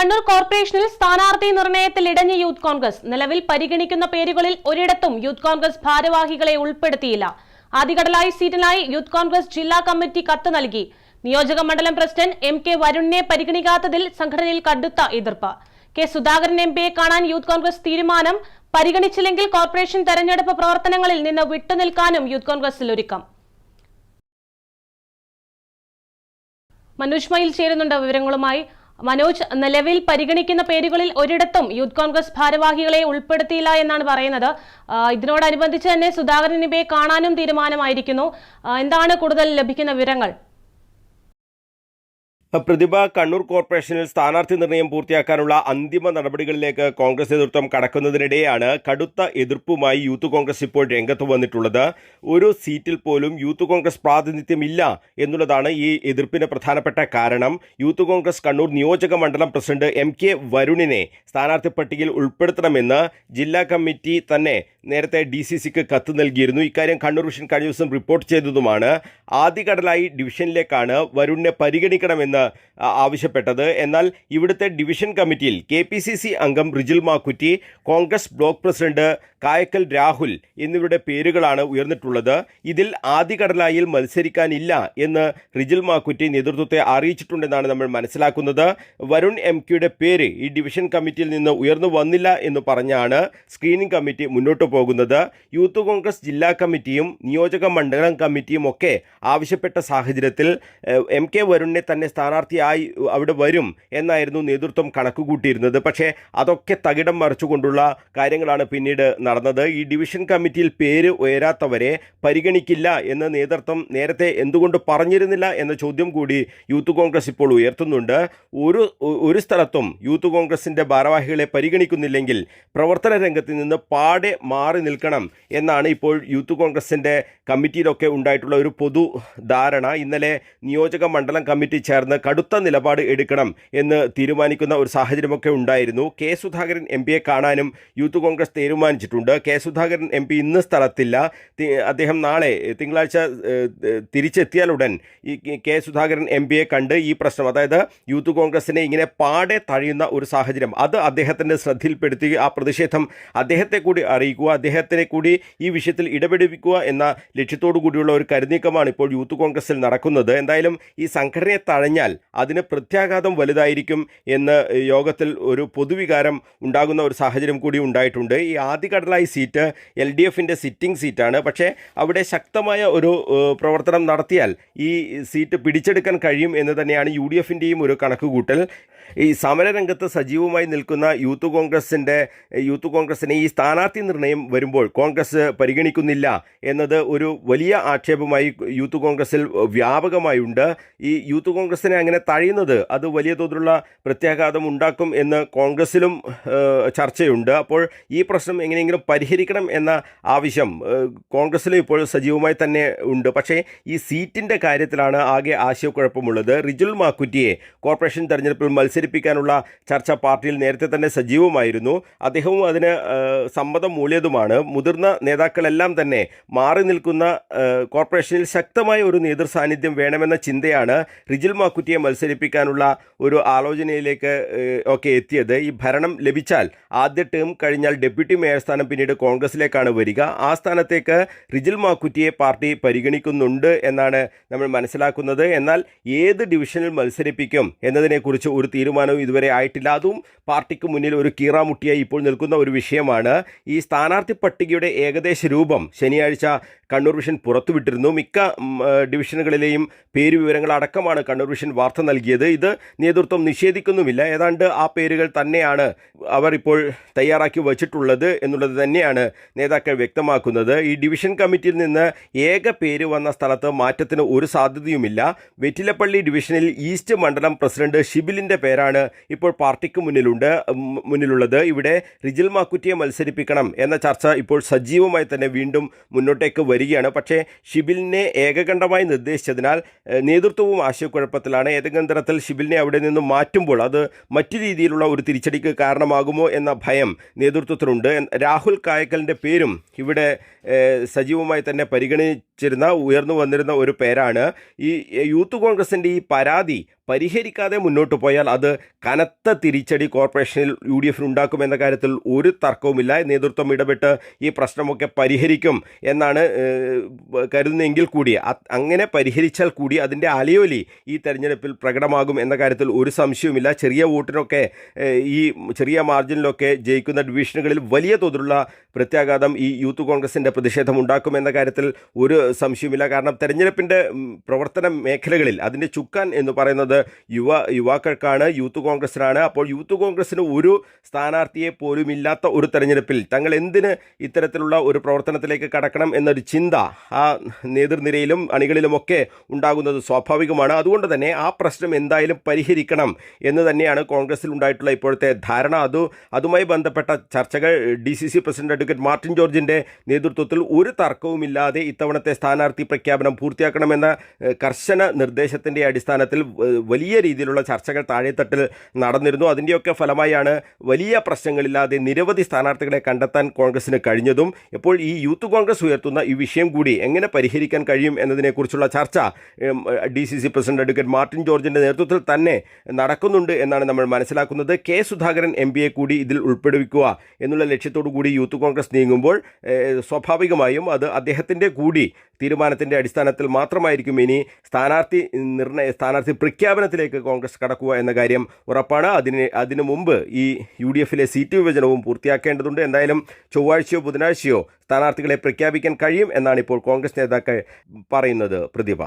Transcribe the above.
കണ്ണൂർ കോർപ്പറേഷനിൽ സ്ഥാനാർത്ഥി നിർണയത്തിൽ ഇടഞ്ഞ യൂത്ത് കോൺഗ്രസ്. നിലവിൽ പരിഗണിക്കുന്ന പേരുകളിൽ ഒരിടത്തും യൂത്ത് കോൺഗ്രസ് ഭാരവാഹികളെ ഉൾപ്പെടുത്തിയില്ല. ആദ്യകടലായി സീറ്റിനായി യൂത്ത് കോൺഗ്രസ് ജില്ലാ കമ്മിറ്റി കത്ത് നൽകി. നിയോജക മണ്ഡലം പ്രസിഡന്റ് എം കെ വരുണിനെ പരിഗണിക്കാത്തതിൽ സംഘടനയിൽ കടുത്ത എതിർപ്പ്. കെ സുധാകരൻ എം പിയെ കാണാൻ യൂത്ത് കോൺഗ്രസ് തീരുമാനം പരിഗണിച്ചില്ലെങ്കിൽ കോർപ്പറേഷൻ തെരഞ്ഞെടുപ്പ് പ്രവർത്തനങ്ങളിൽ നിന്ന് വിട്ടുനിൽക്കാനും യൂത്ത് കോൺഗ്രസിൽ ഒരുക്കം. മനുഷ്മയിൽ മയിൽ ചേരുന്നുണ്ട് വിവരങ്ങളുമായി. മനോജ് നിലവിൽ പരിഗണിക്കുന്ന പേരുകളിൽ ഒരിടത്തും യൂത്ത് കോൺഗ്രസ് ഭാരവാഹികളെ ഉൾപ്പെടുത്തിയില്ല എന്നാണ് പറയുന്നത്. ഇതിനോടനുബന്ധിച്ച് തന്നെ സുധാകരൻ ഇവയെ കാണാനും തീരുമാനമായിരിക്കുന്നു. എന്താണ് കൂടുതൽ ലഭിക്കുന്ന വിവരങ്ങൾ? പ്രതിഭ കണ്ണൂർ കോർപ്പറേഷനിൽ സ്ഥാനാർത്ഥി നിർണയം പൂർത്തിയാക്കാനുള്ള അന്തിമ നടപടികളിലേക്ക് കോൺഗ്രസ് നേതൃത്വം കടക്കുന്നതിനിടെയാണ് കടുത്ത എതിർപ്പുമായി യൂത്ത് കോൺഗ്രസ് ഇപ്പോൾ രംഗത്ത് വന്നിട്ടുള്ളത്. ഒരു സീറ്റിൽ പോലും യൂത്ത് കോൺഗ്രസ് പ്രാതിനിധ്യമില്ല എന്നുള്ളതാണ് ഈ എതിർപ്പിന് പ്രധാനപ്പെട്ട കാരണം. യൂത്ത് കോൺഗ്രസ് കണ്ണൂർ നിയോജക മണ്ഡലം പ്രസിഡന്റ് എം കെ വരുണിനെ സ്ഥാനാർത്ഥി പട്ടികയിൽ ഉൾപ്പെടുത്തണമെന്ന് ജില്ലാ കമ്മിറ്റി തന്നെ നേരത്തെ ഡി സി സിക്ക് കത്ത് നൽകിയിരുന്നു. ഇക്കാര്യം കണ്ണൂർ വിഷൻ കഴിഞ്ഞ ദിവസം റിപ്പോർട്ട് ചെയ്തതുമാണ്. ആദ്യകടലായി ഡിവിഷനിലേക്കാണ് വരുണിനെ പരിഗണിക്കണമെന്ന് ആവശ്യപ്പെട്ടത്. എന്നാൽ ഇവിടുത്തെ ഡിവിഷൻ കമ്മിറ്റിയിൽ കെ പി സി സി അംഗം Rijil Makkutty Congress block president Kayakkal Rahul എന്നിവരുടെ പേരുകളാണ് ഉയർന്നിട്ടുള്ളത്. ഇതിൽ ആദ്യകടലായിൽ മത്സരിക്കാനില്ല എന്ന് റിജിൽ മാക്കുറ്റി നേതൃത്വത്തെ അറിയിച്ചിട്ടുണ്ടെന്നാണ് നമ്മൾ മനസ്സിലാക്കുന്നത്. വരുൺ എം കെയുടെ പേര് ഈ ഡിവിഷൻ കമ്മിറ്റിയിൽ നിന്ന് ഉയർന്നു വന്നില്ല എന്ന് പറഞ്ഞാണ് സ്ക്രീനിംഗ് കമ്മിറ്റി മുന്നോട്ട് പോകുന്നത്. യൂത്ത് കോൺഗ്രസ് ജില്ലാ കമ്മിറ്റിയും നിയോജക മണ്ഡലം കമ്മിറ്റിയും ഒക്കെ ആവശ്യപ്പെട്ട സാഹചര്യത്തിൽ എം കെ വരുണിനെ തന്നെ സ്ഥാനാർത്ഥിയായി അവിടെ വരും എന്നായിരുന്നു നേതൃത്വം കണക്കുകൂട്ടിയിരുന്നത്. പക്ഷേ അതൊക്കെ തകിടം മറിച്ചുകൊണ്ടുള്ള കാര്യങ്ങളാണ് പിന്നീട് നടന്നത്. ഈ ഡിവിഷൻ കമ്മിറ്റിയിൽ പേര് ഉയരാത്തവരെ പരിഗണിക്കില്ല എന്ന് നേതൃത്വം നേരത്തെ എന്തുകൊണ്ട് പറഞ്ഞിരുന്നില്ല എന്ന ചോദ്യം കൂടി യൂത്ത് കോൺഗ്രസ് ഇപ്പോൾ ഉയർത്തുന്നുണ്ട്. ഒരു ഒരു സ്ഥലത്തും യൂത്ത് കോൺഗ്രസിന്റെ ഭാരവാഹികളെ പരിഗണിക്കുന്നില്ലെങ്കിൽ പ്രവർത്തന രംഗത്ത് നിന്ന് പാടെ മാറി നിൽക്കണം എന്നാണ് ഇപ്പോൾ യൂത്ത് കോൺഗ്രസിന്റെ കമ്മിറ്റിയിലൊക്കെ ഉണ്ടായിട്ടുള്ള ഒരു പൊതു ധാരണ ഇന്നലെ നിയോജക മണ്ഡലം കമ്മിറ്റി ചേർന്ന് കടുത്ത നിലപാട് എടുക്കണം എന്ന് തീരുമാനിക്കുന്ന ഒരു സാഹചര്യമൊക്കെ ഉണ്ടായിരുന്നു. കെ സുധാകരൻ എം പിയെ കാണാനും യൂത്ത് കോൺഗ്രസ് തീരുമാനിച്ചിട്ടുണ്ട്. കെ സുധാകരൻ എം പി ഇന്ന് സ്ഥലത്തില്ല. അദ്ദേഹം നാളെ തിങ്കളാഴ്ച തിരിച്ചെത്തിയാലുടൻ ഈ കെ സുധാകരൻ എം പിയെ കണ്ട് ഈ പ്രശ്നം അതായത് യൂത്ത് കോൺഗ്രസിനെ ഇങ്ങനെ പാടെ തഴയുന്ന ഒരു സാഹചര്യം അത് അദ്ദേഹത്തിന്റെ ശ്രദ്ധയിൽപ്പെടുത്തി ആ പ്രതിഷേധം അദ്ദേഹത്തെ കൂടി അറിയിക്കുക അദ്ദേഹത്തിനെ കൂടി ഈ വിഷയത്തിൽ ഇടപെടിപ്പിക്കുക എന്ന ലക്ഷ്യത്തോടു കൂടിയുള്ള ഒരു കരുനീക്കമാണ് ഇപ്പോൾ യൂത്ത് കോൺഗ്രസിൽ നടക്കുന്നത്. എന്തായാലും ഈ സംഘടനയെ തഴഞ്ഞാൽ അതിന് പ്രത്യാഘാതം വലുതായിരിക്കും എന്ന് യോഗത്തിൽ ഒരു പൊതുവികാരം ഉണ്ടാകുന്ന ഒരു സാഹചര്യം കൂടി ഉണ്ടായിട്ടുണ്ട്. ഈ ആദ്യകടലായി സീറ്റ് എൽ ഡി എഫിന്റെ സിറ്റിംഗ് സീറ്റാണ്. പക്ഷേ അവിടെ ശക്തമായ ഒരു പ്രവർത്തനം നടത്തിയാൽ ഈ സീറ്റ് പിടിച്ചെടുക്കാൻ കഴിയും എന്ന് തന്നെയാണ് യു ഡി എഫിന്റെയും ഒരു കണക്കുകൂട്ടൽ. ഈ സമരരംഗത്ത് സജീവമായി നിൽക്കുന്ന യൂത്ത് കോൺഗ്രസിന്റെ യൂത്ത് കോൺഗ്രസിനെ ഈ സ്ഥാനാർത്ഥി നിർണയം വരുമ്പോൾ കോൺഗ്രസ് പരിഗണിക്കുന്നില്ല എന്നത് ഒരു വലിയ ആക്ഷേപമായി യൂത്ത് കോൺഗ്രസിൽ വ്യാപകമായുണ്ട്. ഈ യൂത്ത് കോൺഗ്രസിനെ അങ്ങനെ തഴയുന്നത് അത് വലിയ തോതിലുള്ള പ്രത്യാഘാതം ഉണ്ടാക്കും എന്ന് കോൺഗ്രസിലും ചർച്ചയുണ്ട്. അപ്പോൾ ഈ പ്രശ്നം എങ്ങനെയെങ്കിലും പരിഹരിക്കണം എന്ന ആവശ്യം കോൺഗ്രസിലും ഇപ്പോൾ സജീവമായി തന്നെ ഉണ്ട്. പക്ഷേ ഈ സീറ്റിന്റെ കാര്യത്തിലാണ് ആകെ ആശയക്കുഴപ്പമുള്ളത്. റിജുൽ മാക്കുറ്റിയെ കോർപ്പറേഷൻ തെരഞ്ഞെടുപ്പിൽ മത്സരിപ്പിക്കാനുള്ള ചർച്ച പാർട്ടിയിൽ നേരത്തെ തന്നെ സജീവമായിരുന്നു. അദ്ദേഹവും അതിന് സമ്മതം മൂല്യതുമാണ് മുതിർന്ന നേതാക്കളെല്ലാം തന്നെ മാറി നിൽക്കുന്ന കോർപ്പറേഷനിൽ ശക്തമായ ഒരു നേതൃ സാന്നിധ്യം വേണമെന്ന ചിന്തയാണ് റിജിൽ മാക്കുറ്റിയെ മത്സരിപ്പിക്കാനുള്ള ഒരു ആലോചനയിലേക്ക് ഒക്കെ എത്തിയത്. ഈ ഭരണം ലഭിച്ചാൽ ആദ്യ ടേം കഴിഞ്ഞാൽ ഡെപ്യൂട്ടി മേയർ സ്ഥാനം പിന്നീട് കോൺഗ്രസിലേക്കാണ് വരിക. ആ സ്ഥാനത്തേക്ക് റിജിൽ മാക്കുറ്റിയെ പാർട്ടി പരിഗണിക്കുന്നുണ്ട് എന്നാണ് നമ്മൾ മനസ്സിലാക്കുന്നത്. എന്നാൽ ഏത് ഡിവിഷനിൽ മത്സരിപ്പിക്കും എന്നതിനെക്കുറിച്ച് ഒരു തീരുമാനവും ഇതുവരെ ആയിട്ടില്ല. അതും പാർട്ടിക്ക് മുന്നിൽ ഒരു കീറാമുട്ടിയായി ഇപ്പോൾ നിൽക്കുന്ന ഒരു വിഷയമാണ്. ഈ സ്ഥാനാർത്ഥി പട്ടികയുടെ ഏകദേശ രൂപം ശനിയാഴ്ച കണ്ണൂർ വിഷൻ പുറത്തുവിട്ടിരുന്നു. മിക്ക ഡിവിഷനുകളിലെയും പേര് വിവരങ്ങൾ അടക്കമാണ് കണ്ണൂർ വിഷൻ വാർത്ത നൽകിയത്. ഇത് നേതൃത്വം നിഷേധിക്കുന്നുമില്ല. ഏതാണ്ട് ആ പേരുകൾ തന്നെയാണ് അവർ ഇപ്പോൾ തയ്യാറാക്കി വച്ചിട്ടുള്ളത് എന്നുള്ളത് തന്നെയാണ് നേതാക്കൾ വ്യക്തമാക്കുന്നത്. ഈ ഡിവിഷൻ കമ്മിറ്റിയിൽ നിന്ന് ഏക പേര് വന്ന സ്ഥലത്ത് മാറ്റത്തിന് ഒരു സാധ്യതയുമില്ല. വെറ്റിലപ്പള്ളി ഡിവിഷനിൽ ഈസ്റ്റ് മണ്ഡലം പ്രസിഡന്റ് ഷിബിലിന്റെ പേരാണ് ഇപ്പോൾ പാർട്ടിക്ക് മുന്നിലുണ്ട് മുന്നിലുള്ളത്. ഇവിടെ റിജിൽ മാക്കുറ്റിയെ മത്സരിപ്പിക്കണം എന്ന ചർച്ച ഇപ്പോൾ സജീവമായി തന്നെ വീണ്ടും മുന്നോട്ടേക്ക് വരികയാണ്. പക്ഷേ ഷിബിലിനെ ഏകകണ്ഠമായി നിർദ്ദേശിച്ചതിനാൽ നേതൃത്വവും ആശയക്കുഴപ്പത്തിലാണ്. ഏതെങ്കിലും തരത്തിൽ ഷിബിലിനെ അവിടെ നിന്ന് മാറ്റുമ്പോൾ അത് മറ്റു രീതിയിലുള്ള ഒരു തിരിച്ചടിക്ക് കാരണമാകുമോ എന്ന ഭയം നേതൃത്വത്തിനുണ്ട്. രാഹുൽ കായക്കലിന്റെ പേരും ഇവിടെ സജീവമായി തന്നെ പരിഗണിച്ചിരുന്ന ഉയർന്നു വന്നിരുന്ന ഒരു പേരാണ്. ഈ യൂത്ത് കോൺഗ്രസിന്റെ ഈ പരാതി പരിഹരിക്കാതെ മുന്നോട്ട് പോയാൽ അത് കനത്ത തിരിച്ചടി കോർപ്പറേഷനിൽ യു ഡി എഫിന് ഉണ്ടാക്കുമെന്ന കാര്യത്തിൽ ഒരു തർക്കവുമില്ല. നേതൃത്വം ഇടപെട്ട് ഈ പ്രശ്നമൊക്കെ പരിഹരിക്കും എന്നാണ് കരുതുന്നതെങ്കിൽ കൂടി. അങ്ങനെ പരിഹരിച്ചാൽ കൂടി അതിന്റെ അലയോലി ഈ തെരഞ്ഞെടുപ്പിൽ പ്രകടമാകും എന്ന കാര്യത്തിൽ ഒരു സംശയവുമില്ല. ചെറിയ വോട്ടിനൊക്കെ ഈ ചെറിയ മാർജിനിലൊക്കെ ജയിക്കുന്ന ഡിവിഷനുകളിൽ വലിയ തോതിലുള്ള പ്രത്യാഘാതം ഈ യൂത്ത് കോൺഗ്രസിന്റെ പ്രതിഷേധം ഉണ്ടാക്കുമെന്ന കാര്യത്തിൽ ഒരു സംശയവുമില്ല. കാരണം തെരഞ്ഞെടുപ്പിന്റെ പ്രവർത്തന മേഖലകളിൽ അതിന്റെ ചുക്കാൻ എന്ന് പറയുന്നത് യുവ യുവാക്കൾക്കാണ് യൂത്ത് കോൺഗ്രസിനാണ്. അപ്പോൾ യൂത്ത് കോൺഗ്രസിന് ഒരു സ്ഥാനാർത്ഥിയെ പോലും ഇല്ലാത്ത ഒരു തെരഞ്ഞെടുപ്പിൽ തങ്ങൾ എന്തിന് ഇത്തരത്തിലുള്ള ഒരു പ്രവർത്തനത്തിലേക്ക് കടക്കണം എന്നൊരു ചിന്ത ആ നേതൃനിരയിലും അണികളിലുമൊക്കെ ഉണ്ടാകുന്നത് സ്വാഭാവികമാണ്. അതുകൊണ്ട് തന്നെ ആ പ്രശ്നം എന്തായാലും പരിഹരിക്കണം എന്ന് തന്നെയാണ് കോൺഗ്രസിൽ ഉണ്ടായിട്ടുള്ള ഇപ്പോഴത്തെ ധാരണ. അത് അതുമായി ബന്ധപ്പെട്ട ചർച്ചകൾ D C C president advocate Martin ജോർജിന്റെ നേതൃത്വത്തിൽ ഒരു തർക്കവുമില്ലാതെ ഇത്തവണത്തെ സ്ഥാനാർത്ഥി പ്രഖ്യാപനം പൂർത്തിയാക്കണമെന്ന കർശന നിർദ്ദേശത്തിന്റെ അടിസ്ഥാനത്തിൽ വലിയ രീതിയിലുള്ള ചർച്ചകൾ താഴെത്തട്ടിൽ നടന്നിരുന്നു. അതിന്റെയൊക്കെ ഫലമായാണ് വലിയ പ്രശ്നങ്ങളില്ലാതെ നിരവധി സ്ഥാനാർത്ഥികളെ കണ്ടെത്താൻ കോൺഗ്രസിന് കഴിഞ്ഞതും ഇപ്പോൾ ഈ യൂത്ത് കോൺഗ്രസ് ഉയർത്തുന്ന ഈ വിഷയം കൂടി എങ്ങനെ പരിഹരിക്കാൻ കഴിയും എന്നതിനെക്കുറിച്ചുള്ള ചർച്ച D C C president advocate Martin ജോർജിന്റെ നേതൃത്വത്തിൽ തന്നെ നടക്കുന്നുണ്ട് എന്നാണ് നമ്മൾ മനസ്സിലാക്കുന്നത്. കെ സുധാകരൻ എം പിയെ കൂടി ഇതിൽ ഉൾപ്പെടുവിക്കുക എന്നുള്ള ലക്ഷ്യത്തോടു കൂടി യൂത്ത് കോൺഗ്രസ് നീങ്ങുമ്പോൾ സ്വാഭാവികമായും അത് അദ്ദേഹത്തിന്റെ കൂടി തീരുമാനത്തിന്റെ അടിസ്ഥാനത്തിൽ മാത്രമായിരിക്കും ഇനി സ്ഥാനാർത്ഥി നിർണയ സ്ഥാനാർത്ഥി പ്രഖ്യാപനത്തിലേക്ക് കോൺഗ്രസ് കടക്കുക എന്ന കാര്യം ഉറപ്പാണ്. അതിന് അതിനു മുമ്പ് ഈ യു ഡി എഫിലെ സീറ്റ് വിഭജനവും പൂർത്തിയാക്കേണ്ടതുണ്ട്. എന്തായാലും ചൊവ്വാഴ്ചയോ ബുധനാഴ്ചയോ സ്ഥാനാർത്ഥികളെ പ്രഖ്യാപിക്കാൻ കഴിയും എന്നാണ് ഇപ്പോൾ കോൺഗ്രസ് നേതാക്കൾ പറയുന്നത്. പ്രതിഭ